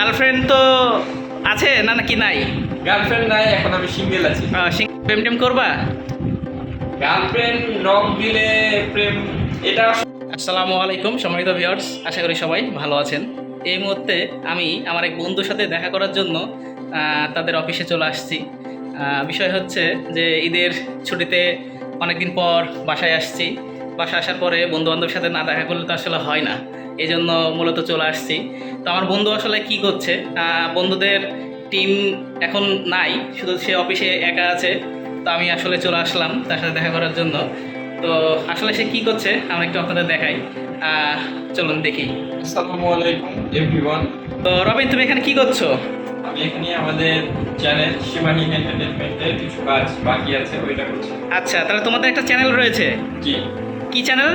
Girlfriend তো আছে না নাকি নাই? গার্লফ্রেন্ড নাই এখন আমি সিঙ্গেল আছি। আহ, সিং- প্রেম টেম করবা? গার্লফ্রেন্ড নক দিলে প্রেম এটা আসসালামু আলাইকুম সম্মানিত ভিউয়ার্স আশা করি সবাই ভালো আছেন। এই মুহূর্তে আমি আমার এক বন্ধুর সাথে দেখা করার জন্য তাদের অফিসে চলে আসছি। বিষয় হচ্ছে যে ঈদের ছুটিতে অনেকদিন পর বাসায় আসছি। বাসায় আসার পরে বন্ধু বান্ধবের সাথে না দেখা করলে তো আসলে হয় না। এই জন্য মূলত চলে আসছি। তো আমার বন্ধু আসলে কি করছে? বন্ধুদের টিম এখন নাই শুধু সে অফিসে একা আছে। তো আমি আসলে চলে আসলাম তার সাথে দেখা করার জন্য। তো আসলে সে কি করছে? আমরা একটু আপনাদের দেখাই। চলুন দেখি। আসসালামু আলাইকুম এভরিওয়ান তো রবিন তুমি এখানে কি করছ? আমি এখানে আমাদের চ্যানেল সীমাহীন এন্টারটেনমেন্টের কিছু কাজ বাকি আছে ওইটা করছি। আচ্ছা তাহলে তোমাদের একটা চ্যানেল রয়েছে? জি। কি চ্যানেল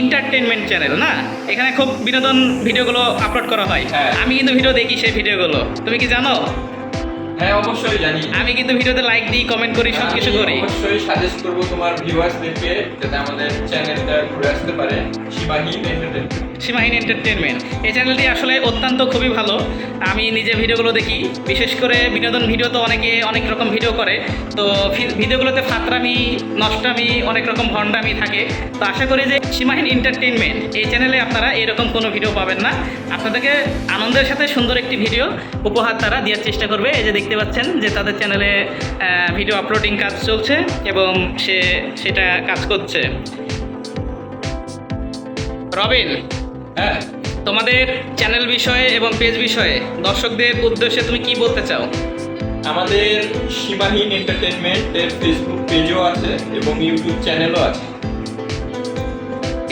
এন্টারটেনমেন্ট চ্যানেল না? এখানে খুব বিনোদন ভিডিওগুলো আপলোড করা হয়। হ্যাঁ। আমি কিন্তু ভিডিও দেখি সেই ভিডিওগুলো। তুমি কি জানো? হ্যাঁ অবশ্যই জানি। আমি কিন্তু ভিডিওতে লাইক দিই কমেন্ট করি সব কিছু করি। অবশ্যই সাজেস্ট করব তোমার ভিউয়ার্সদেরকে যাতে আমাদের চ্যানেলটা ঘুরে আসতে পারে। শিবাহী এন্টারটেনমেন্ট সীমাহীন এন্টারটেনমেন্ট এই চ্যানেলটি আসলে অত্যন্ত খুবই ভালো। আমি নিজে ভিডিওগুলো দেখি। বিশেষ করে বিনোদন ভিডিও তো অনেকে অনেক রকম ভিডিও করে। তো ভিডিওগুলোতে ফাতরামি, নষ্টামি, অনেক রকম ভণ্ডামি থাকে। তো আশা করি যে সীমাহীন এন্টারটেনমেন্ট এই চ্যানেলে আপনারা এরকম কোনো ভিডিও পাবেন না। আপনাদেরকে আনন্দের সাথে সুন্দর একটি ভিডিও উপহার তারা দেওয়ার চেষ্টা করবে। এই যে দেখতে পাচ্ছেন যে তাদের চ্যানেলে ভিডিও আপলোডিং কাজ চলছে এবং সে সেটা কাজ করছে। রবিন হ্যাঁ তোমাদের চ্যানেল বিষয়ে এবং পেজ বিষয়ে দর্শকদের উদ্দেশ্যে তুমি কি বলতে চাও? আমাদের সীমাহীন এন্টারটেনমেন্টের ফেসবুক পেজও আছে এবং ইউটিউব চ্যানেলও আছে।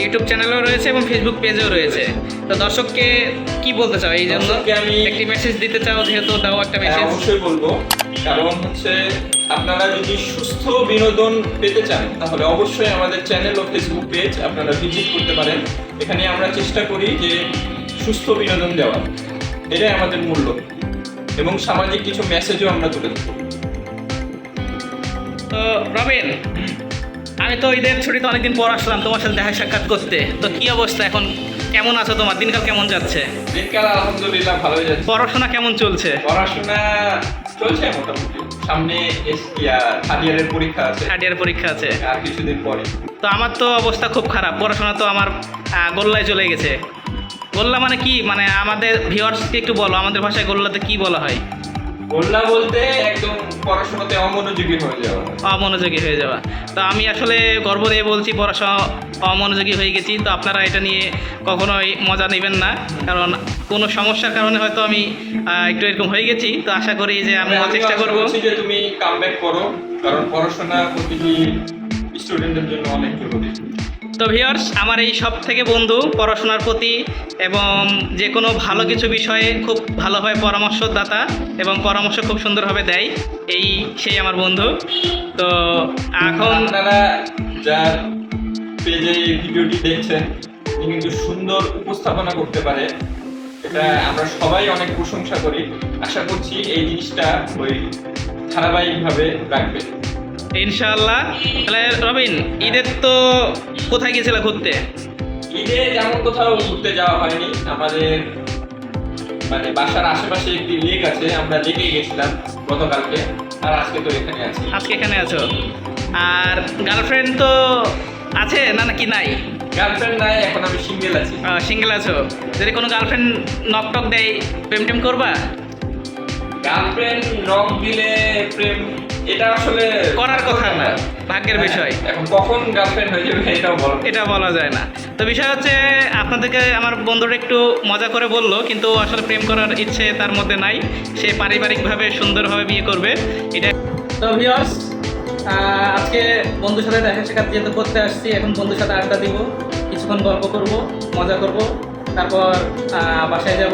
ইউটিউব চ্যানেলও রয়েছে এবং ফেসবুক পেজও রয়েছে। তো দর্শককে কি বলতে চাও এই জন্য? আমি- একটি মেসেজ দিতে চাও যেহেতু দাও একটা হ্যাঁ, মেসেজ অবশ্যই বলব। কারণ হচ্ছে আপনারা যদি সুস্থ বিনোদন পেতে চান তাহলে অবশ্যই আমাদের চ্যানেল ও ফেসবুক পেজ আপনারা ভিজিট করতে পারেন। এখানে আমরা চেষ্টা করি যে সুস্থ বিনোদন দেওয়া। এটাই আমাদের মূল্য এবং সামাজিক কিছু মেসেজও আমরা তুলে দেবো তো রবিন আমি তো ঈদের ছুটিতে অনেকদিন পর আসলাম তোমার সাথে দেখা সাক্ষাৎ করতে। তো কি অবস্থা এখন? কেমন আছো তোমার? দিনকাল কেমন যাচ্ছে? দিনকাল আলহামদুলিল্লাহ ভালোই যাচ্ছে। পড়াশোনা কেমন চলছে? পড়াশোনা চলছে মোটামুটি। সামনে থার্ড ইয়ারের পরীক্ষা আছে। থার্ড ইয়ার পরীক্ষা আছে। আর কিছুদিন পরে। তো আমার তো অবস্থা খুব খারাপ। পড়াশোনা তো আমার গোল্লায় চলে গেছে। গোল্লা মানে কি? মানে আমাদের ভিউয়ার্সকে একটু বলো আমাদের ভাষায় গোল্লাতে কি বলা হয়? বললা বলতে একদম পড়াশোনাতে অমনোযোগী হয়ে যাওয়া। অমনোযোগী হয়ে যাওয়া। তো আমি আসলে গর্ব দিয়ে বলছি পড়াশোনা অমনোযোগী হয়ে গেছি। তো আপনারা এটা নিয়ে কখনোই মজা নেবেন না। কারণ কোনো সমস্যার কারণে হয়তো আমি একটু এরকম হয়ে গেছি। তো আশা করি যে আমি আমিও চেষ্টা করব। যে তুমি কামব্যাক করো। কারণ পড়াশোনা প্রতিটি স্টুডেন্টের জন্য অনেক জরুরি। তো ভিউয়ার্স আমার এই সব থেকে বন্ধু পড়াশোনার প্রতি এবং যে কোনো ভালো কিছু বিষয়ে খুব ভালোভাবে পরামর্শদাতা এবং পরামর্শ খুব সুন্দরভাবে দেয় এই সেই আমার বন্ধু। তো এখন আপনারা যার পেজে এই ভিডিওটি দেখছেন কিন্তু সুন্দর উপস্থাপনা করতে পারে। এটা আমরা সবাই অনেক প্রশংসা করি। আশা করছি এই জিনিসটা ওই ধারাবাহিকভাবে রাখবে। ইনশাআল্লাহ। তাহলে রবিন ঈদের তো কোথায় গিয়েছিল ঘুরতে? ঈদে যেমন কোথাও ঘুরতে যাওয়া হয়নি। আমাদের মানে বাসার আশেপাশে একটি লেক আছে আমরা লেকে গেছিলাম গতকালকে আর আজকে তো এখানে আছি। আজকে এখানে আছো? আর গার্লফ্রেন্ড তো আছে না নাকি নাই? গার্লফ্রেন্ড নাই এখন আমি সিঙ্গেল আছি। সিঙ্গেল আছো। যদি কোনো গার্লফ্রেন্ড নক টক দেয় প্রেম টেম করবা? গার্লফ্রেন্ড নক দিলে প্রেম এটা আসলে করার কথা না ভাগ্যের বিষয়। এখন কখন গার্লফ্রেন্ড হয়ে যাবে এটাও বলো। এটা বলা যায় না। তো বিষয় হচ্ছে আপনাদেরকে আমার বন্ধুরা একটু মজা করে বলল কিন্তু আসলে প্রেম করার ইচ্ছে তার মধ্যে নাই। সে পারিবারিকভাবে সুন্দরভাবে বিয়ে করবে। এটা তো ভিউয়ার্স আজকে বন্ধুর সাথে দেখা সাক্ষাৎ যেহেতু করতে আসছি এখন বন্ধুর সাথে আড্ডা দিব কিছুক্ষণ গল্প করব মজা করব তারপর আহ, বাসায় যাব।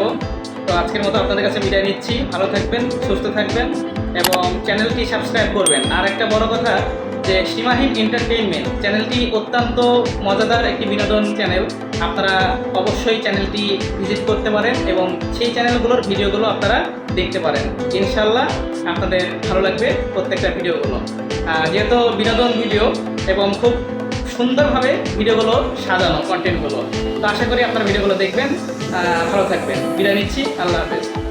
তো আজকের মতো আপনাদের কাছে বিদায় নিচ্ছি। ভালো থাকবেন, সুস্থ থাকবেন এবং চ্যানেলটি সাবস্ক্রাইব করবেন। আর একটা বড় কথা যে সীমাহীন এন্টারটেইনমেন্ট চ্যানেলটি অত্যন্ত মজাদার একটি বিনোদন চ্যানেল আপনারা অবশ্যই চ্যানেলটি ভিজিট করতে পারেন এবং সেই চ্যানেলগুলোর ভিডিওগুলো আপনারা দেখতে পারেন। ইনশাল্লাহ আপনাদের ভালো লাগবে প্রত্যেকটা ভিডিওগুলো। যেহেতু বিনোদন ভিডিও এবং খুব সুন্দরভাবে ভিডিওগুলো সাজানো কন্টেন্টগুলো তো আশা করি আপনার ভিডিওগুলো দেখবেন ভালো থাকবেন। বিদায় নিচ্ছি, আল্লাহ হাফেজ।